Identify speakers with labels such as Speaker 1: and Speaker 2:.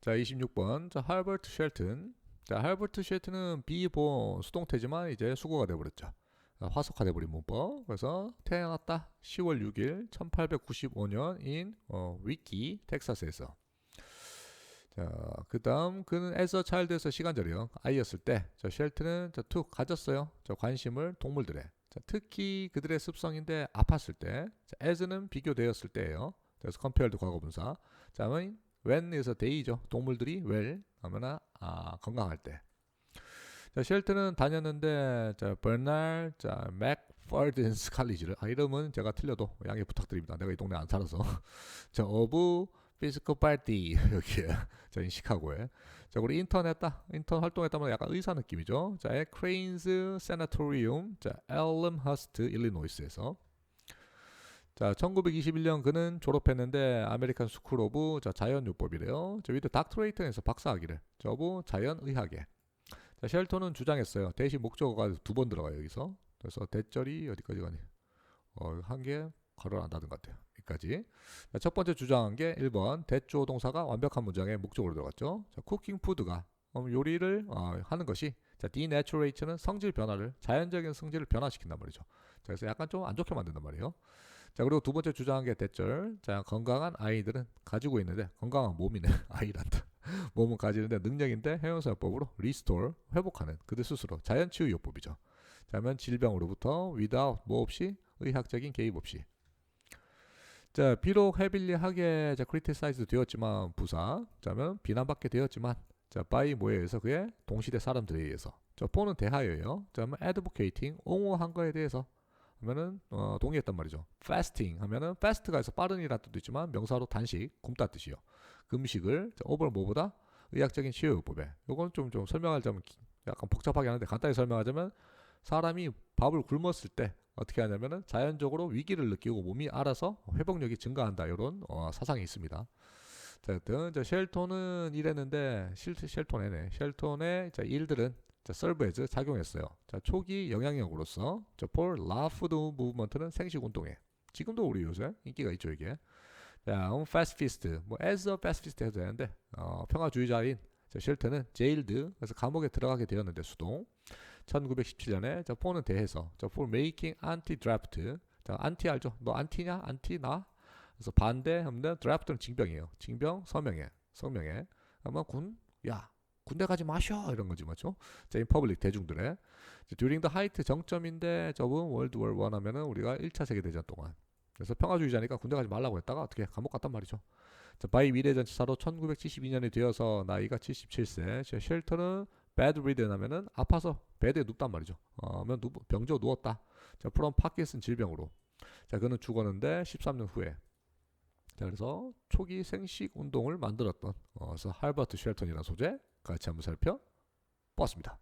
Speaker 1: 자, 26번. 자, 할버트 쉘튼. 자, 할버트 쉘튼은 비본 수동태지만 이제 수거가 돼 버렸죠. 화석화돼 버린 문법. 그래서 태어났다. 10월 6일 1895년인 어, 위키 텍사스에서. 자, 그다음 그는 a child에서 시간절이요. 아이였을 때, 저 쉘트는 저툭 가졌어요. 저 관심을 동물들에. 자, 특히 그들의 습성인데 아팠을 때, 자, as는 비교되었을 때예요. 그래서 compared 과거분사. 자, 면 when is a day죠. 동물들이 well 하면은 아, 건강할 때. 자, 쉘트는 다녔는데 자, 버날 자, 맥퍼든스 칼리지를 아 이름은 제가 틀려도 양해 부탁드립니다. 내가 이 동네 안 살아서. 자, 어부 피스코 파티 여기에 자, 이 시카고에. 자, 우리 인턴 했다. 인턴 활동했다면 약간 의사 느낌이죠. 자, 크레인스 세나토리움 자, 엘름 허스트 일리노이스에서 자, 1921년 그는 졸업했는데 아메리칸 스쿨 오브 자, 자연요법이래요. 저 위드 닥터레이트에서 박사학위를. 저부 자연의학에. 자, 쉘턴은 주장했어요. 대신 목적어가 두 번 들어가요, 여기서. 그래서 대절이 어디까지 가니? 어, 한 개 걸어 안 닫은 것 같아요. 여기까지. 자, 첫 번째 주장한 게 1번 대조 동사가 완벽한 문장에 목적으로 들어갔죠. 자, 쿠킹 푸드가 음, 요리를 어, 하는 것이 자, 디내추레이션은 성질 변화를 자연적인 성질을 변화시킨단 말이죠. 자, 그래서 약간 좀 안 좋게 만든단 말이에요. 자 그리고 두 번째 주장한 게 대절. 자 건강한 아이들은 가지고 있는데 건강한 몸이네 아이란다. 몸은 가지는데 능력인데 해용사법으로 리스토어 회복하는 그들 스스로 자연 치유 요법이죠. 자면 질병으로부터 without 뭐 없이 의학적인 개입 없이. 자 비록 헤빌리하게 자 크리티사이즈 되었지만 부사. 자면 비난받게 되었지만 자 바이 의해서 그의 동시대 사람들에 의해서. 자 포는 대하여예요. 자면 advocating 옹호한 거에 대해서 하면은 어, 동의했단 말이죠. fasting 하면은 fast가 해서 빠른이라는 뜻도 있지만 명사로 단식, 굶다 뜻이요. 금식을 오버는 뭐보다 의학적인 치료요법에. 요건 좀 좀 설명하자면 약간 복잡하게 하는데 간단히 설명하자면 사람이 밥을 굶었을 때 어떻게 하냐면은 자연적으로 위기를 느끼고 몸이 알아서 회복력이 증가한다 이런 어, 사상이 있습니다. 자, 여튼 저 쉘톤은 이랬는데 실 쉘톤에네. 쉘톤의 자, 일들은 자, 서브에즈 작용했어요. 자, 초기 영향력으로서 자, 폴 라푸드 무브먼트는 생식 운동에 지금도 우리 요새 인기가 있죠 이게. 자, 음, 패스피스트 뭐 as a pacifist 해도 되는데 어, 평화주의자인 자, 쉘트는 제일드 그래서 감옥에 들어가게 되었는데 수동 1917년에 자, 폴은 대해서 자, 폴 making anti draft 자, 안티 알죠? 너 안티냐? 안티 나? 그래서 반대 하면 드래프트는 징병이에요. 징병 서명해 성명해. 아마 군 야. 군대 가지 마셔 이런 거지 맞죠? 자, 인 퍼블릭 대중들의 듀링 더 하이트 정점인데 저분 월드 월1 하면은 우리가 1차 세계 대전 동안 그래서 평화주의자니까 군대 가지 말라고 했다가 어떻게 감옥 갔단 말이죠. 자, 바이 미래전차사로 1972년이 되어서 나이가 77세. 자, 쉘터는 배드 리든 하면은 아파서 베드에 눕단 말이죠. 어, 병조 누웠다. 자, 프롬 파킨슨 질병으로. 자, 그는 죽었는데 13년 후에. 자, 그래서 초기 생식 운동을 만들었던 어, 그래서 할버트 쉘턴이라는 소재 같이 한번 살펴보았습니다.